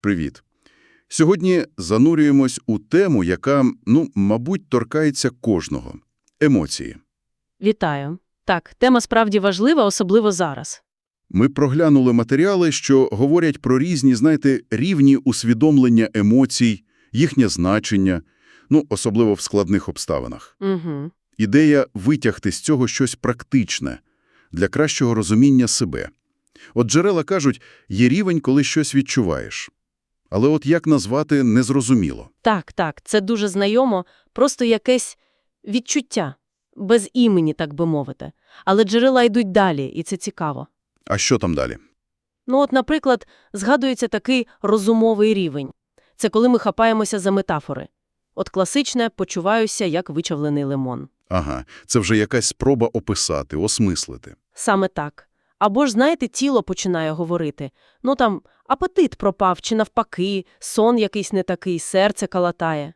Привіт. Сьогодні занурюємось у тему, яка, ну, мабуть, торкається кожного – емоції. Вітаю. Так, тема справді важлива, особливо зараз. Ми проглянули матеріали, що говорять про різні, знаєте, рівні усвідомлення емоцій, їхнє значення, ну, особливо в складних обставинах. Угу. Ідея витягти з цього щось практичне для кращого розуміння себе. От джерела кажуть, є рівень, коли щось відчуваєш. Але от як назвати – незрозуміло. Так, так, це дуже знайомо, просто якесь відчуття, без імені, так би мовити. Але джерела йдуть далі, і це цікаво. А що там далі? Ну от, наприклад, згадується такий розумовий рівень. Це коли ми хапаємося за метафори. От класичне «почуваюся, як вичавлений лимон». Ага, це вже якась спроба описати, осмислити. Саме так. Або ж, знаєте, тіло починає говорити. Ну там, апетит пропав, чи навпаки, сон якийсь не такий, серце калатає.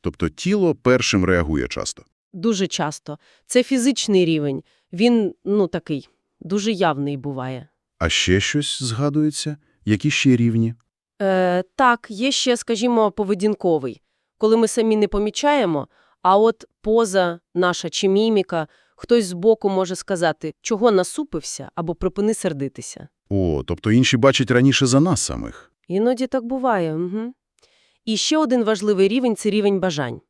Тобто тіло першим реагує часто. Дуже часто. Це фізичний рівень. Він, ну, такий, дуже явний буває. А ще щось згадується? Які ще рівні? Е, так, є ще, скажімо, поведінковий. Коли ми самі не помічаємо, а от поза наша чи міміка, хтось збоку може сказати, чого насупився, або припини сердитися. О, тобто інші бачать раніше за нас самих. Іноді так буває. Угу. І ще один важливий рівень – це рівень бажань.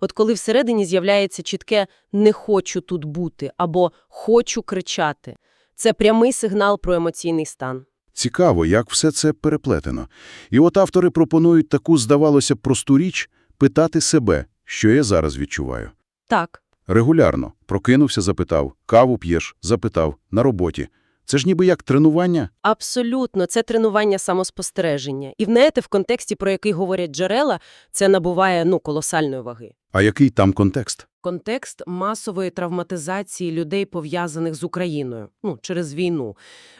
От коли всередині з'являється чітке «не хочу тут бути» або «хочу кричати». Це прямий сигнал про емоційний стан. Цікаво, як все це переплетено. І от автори пропонують таку, здавалося просту річ – питати себе, що я зараз відчуваю. Так, Регулярно. Прокинувся, запитав. Каву п'єш? Запитав. На роботі. Це ж ніби як тренування. абсолютно, це тренування самоспостереження. І знаєте, в контексті, про який говорять джерела, це набуває ну, колосальної ваги. А який там контекст? Контекст масової травматизації людей, пов'язаних з Україною, ну, через війну.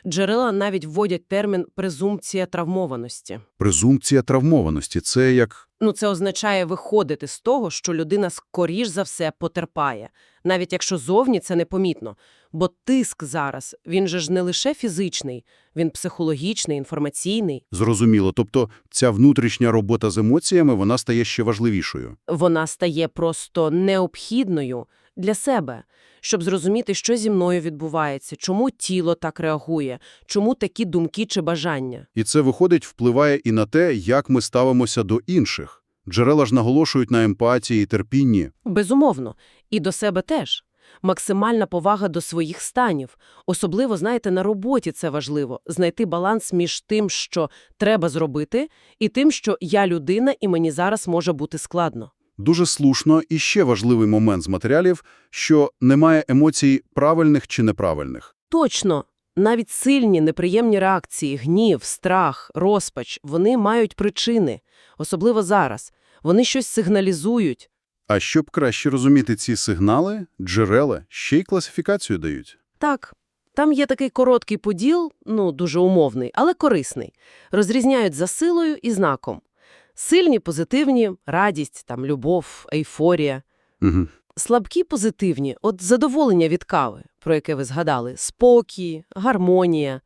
Джерела навіть вводять термін «презумпція травмованості». Презумпція травмованості – це як… Ну, це означає виходити з того, що людина скоріш за все потерпає, навіть якщо зовні це непомітно. Бо тиск зараз, він же ж не лише фізичний, він психологічний, інформаційний. Зрозуміло, тобто ця внутрішня робота з емоціями, вона стає ще важливішою. Вона стає просто необхідною для себе, щоб зрозуміти, що зі мною відбувається, чому тіло так реагує, чому такі думки чи бажання. І це, виходить, впливає і на те, як ми ставимося до інших. Джерела ж наголошують на емпатії і терпінні. Безумовно. І до себе теж. Максимальна повага до своїх станів. Особливо, знаєте, на роботі це важливо. Знайти баланс між тим, що треба зробити, і тим, що я людина, і мені зараз може бути складно. Дуже слушно і ще важливий момент з матеріалів, що немає емоцій правильних чи неправильних. Точно. Навіть сильні неприємні реакції, гнів, страх, розпач, вони мають причини. Особливо зараз. Вони щось сигналізують. А щоб краще розуміти ці сигнали, джерела ще й класифікацію дають. Так, там є такий короткий поділ, ну, дуже умовний, але корисний. Розрізняють за силою і знаком. Сильні, позитивні, радість, там, любов, ейфорія. Угу. Слабкі позитивні, от задоволення від кави, про яке ви згадали, спокій, гармонія.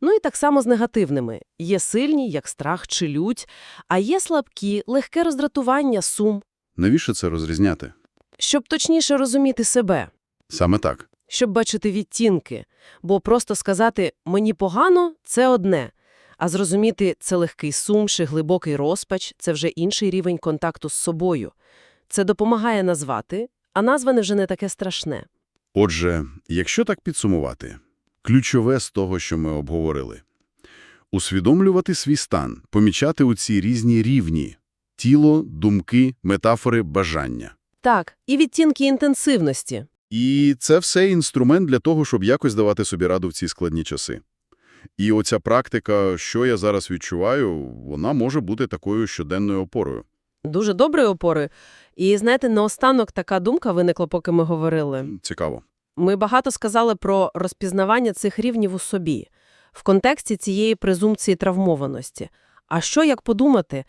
Ну і так само з негативними. Є сильні, як страх чи лють, а є слабкі, легке роздратування, сум. Навіщо це розрізняти? Щоб точніше розуміти себе, Саме так. щоб бачити відтінки. Бо просто сказати «мені погано» – це одне, а зрозуміти це легкий сум чи глибокий розпач – це вже інший рівень контакту з собою. Це допомагає назвати, а назване вже не таке страшне. Отже, якщо так підсумувати, ключове з того, що ми обговорили – усвідомлювати свій стан, помічати у ці різні рівні – тіло, думки, метафори, бажання. Так, і відтінки інтенсивності. І це все інструмент для того, щоб якось давати собі раду в ці складні часи. І оця практика, що я зараз відчуваю, вона може бути такою щоденною опорою. Дуже доброю опорою. І, знаєте, наостанок така думка виникла, поки ми говорили. Цікаво. Ми багато сказали про розпізнавання цих рівнів у собі в контексті цієї презумпції травмованості. А що, як подумати,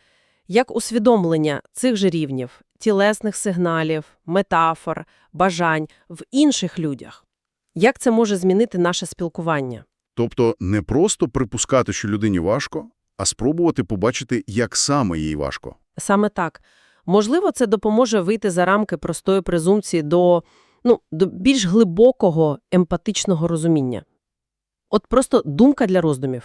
як усвідомлення цих же рівнів, тілесних сигналів, метафор, бажань в інших людях? Як це може змінити наше спілкування? Тобто не просто припускати, що людині важко, а спробувати побачити, як саме їй важко. Саме так. Можливо, це допоможе вийти за рамки простої презумпції до, ну, до більш глибокого емпатичного розуміння. От просто думка для роздумів.